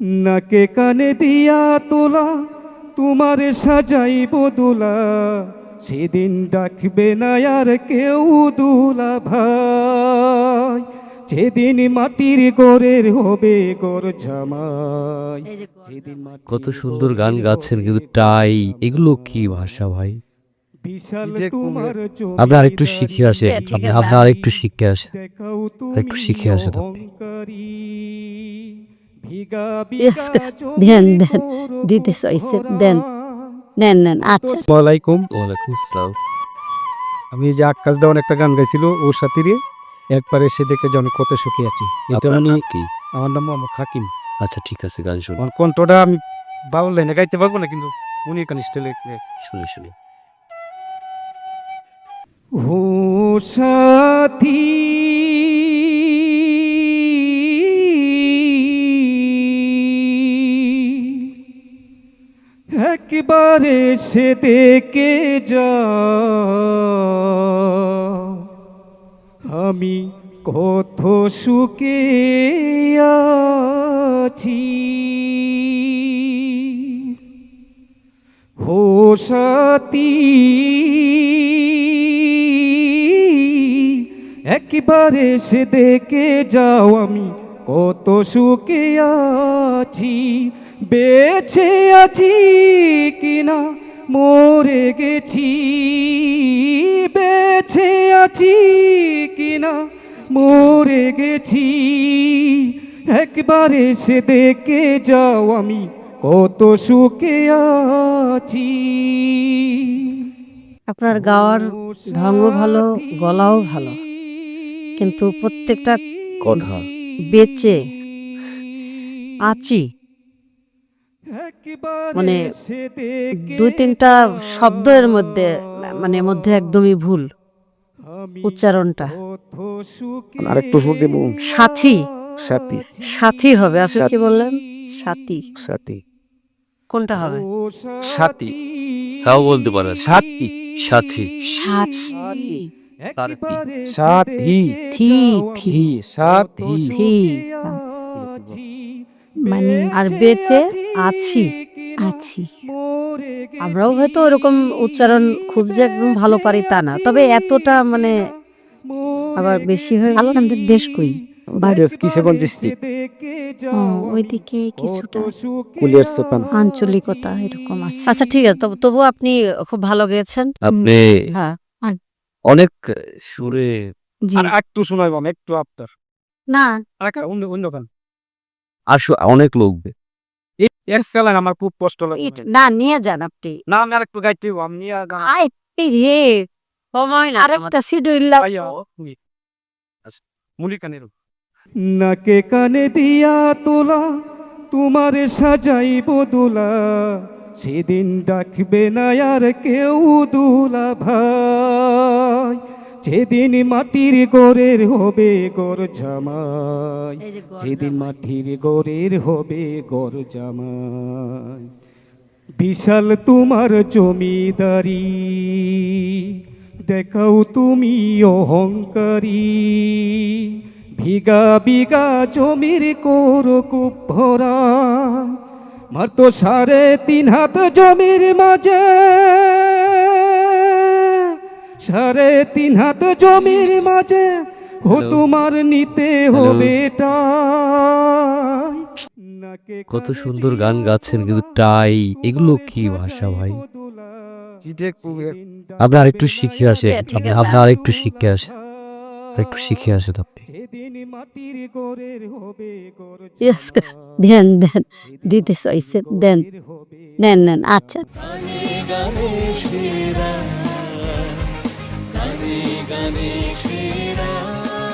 নাকে কানে দিয়া তোলা তোমার সাজাইব দোলা। সেদিন ডাকবে না আর কেউ দুলা ভাই। যেদিন মাটির গোরের হবে গোর জামাই। যেদিন কত সুন্দর গান গাচ্ছেন কিন্তু টাই এগুলো কি ভাষা ভাই? বিশাল তোমার আপনি আরেকটু শিখে আসে হ্যাঁ, আপনি আরেকটু শিখে আসে। একটু শিখে আসেন আপনি। দেন, দেন, দিতে চাইছে। দেন। নেন নেন আচ্ছা। আসসালামাইকুম ওয়ালাইকুম আসসালাম। আমি যে আকাশ দেওয়ান একটা গান গাইছিল ওর সাথে একবার এসে দেখে যে আমি কত সুখী আছি। এটা আমি কি? আমার নাম মোহাম্মদ হাকিম। আচ্ছা ঠিক আছে গান শুনি আমার কণ্ঠটা আমি বাউল লাইনে গাইতে পারব না কিন্তু উনি কান স্টাইলে শুনি শুনি। ও সাথী একবারে সে দেখে যা আমি কত সুখে আছি। হো সাথী, একবারে সে দেখে যাও আমি কত সুখে আছি বেছে আছি কিনা মরে গেছি বেছে আছি কিনা মরে গেছি। একবারে সে দেখে যাও আমি কত সুখে আছি। আপনার গাওয়ার ঢঙ্গও ভালো গলাও ভালো কিন্তু প্রত্যেকটা কথা বেচে আছি। মানে দুই তিনটা শব্দের মধ্যে মানে মধ্যে একদমই ভুল উচ্চারণটা। আরেকটু সুর দেবো। সাথী। সাথী। সাথী হবে আপনি কি বললেন? সাথী। সাথী। কোনটা হবে? সাথী। তাও বলতে পারেন সাথী। সাথী। সাথী। তার সাথী থি থি সাথী থি মানে আর বেঁচে আছি আছি আমরাও হয়তো ওরকম উচ্চারণ খুব যে একদম ভালো পারি তা না তবে এতটা মানে আবার বেশি হয়ে গেল আমাদের দেশ কই? কিশোরগঞ্জ ডিস্ট্রিক্ট ও, ওইদিকে কিছুটা কুলিয়ার সোপান। আঞ্চলিকতা এরকম আছে। আচ্ছা ঠিক আছে তবু তবু আপনি খুব ভালো গেয়েছেন আপনি হ্যাঁ। অনেক সুরে জি। আর একটু শোনাইব আমি একটু আপনার। না। আর একটা অন্য অন্য গান। আর শু- অনেক লোকবে এই এক চালান আমার খুব কষ্ট লাগে। না নিয়ে যান আপনি। না আমি আর একটু গাইতে হইবো, আমি নিয়ে গান আই রে। সময় না আরেকটা সিডুইল্লা গাইয়া, তুমি। আচ্ছা, মুলি কানের নাকে কানে দিয়া তোলা তোমার সাজাইব দোলা। সেদিন ডাকবে না আর কেউ দুলা ভাই। যেদিন মাটির গোরের হবে গোর জামাই। যেদিন মাটির গোরের হবে গোর জামাই। বিশাল তোমার জমিদারি দেখাও তুমি অহংকারী। ভিগা বিঘা জমির করো খুব ভরা মার তো সাড়ে তিন হাত জমির মাঝে। সাড়ে তিন হাত জমির মাঝে ও তোমার নিতে হবে কত সুন্দর গান গাচ্ছেন কিন্তু টাই এগুলো কি ভাষা ভাই? আপনি আরেকটু শিখে আসে আপনি আপনি আরেকটু শিখে আসে। একটু শিখে আসেন আপনি। দেন দেন দিতে চাইছে দেন নেন নেন আচ্ছা। গানে গানে সেরা গানে গানে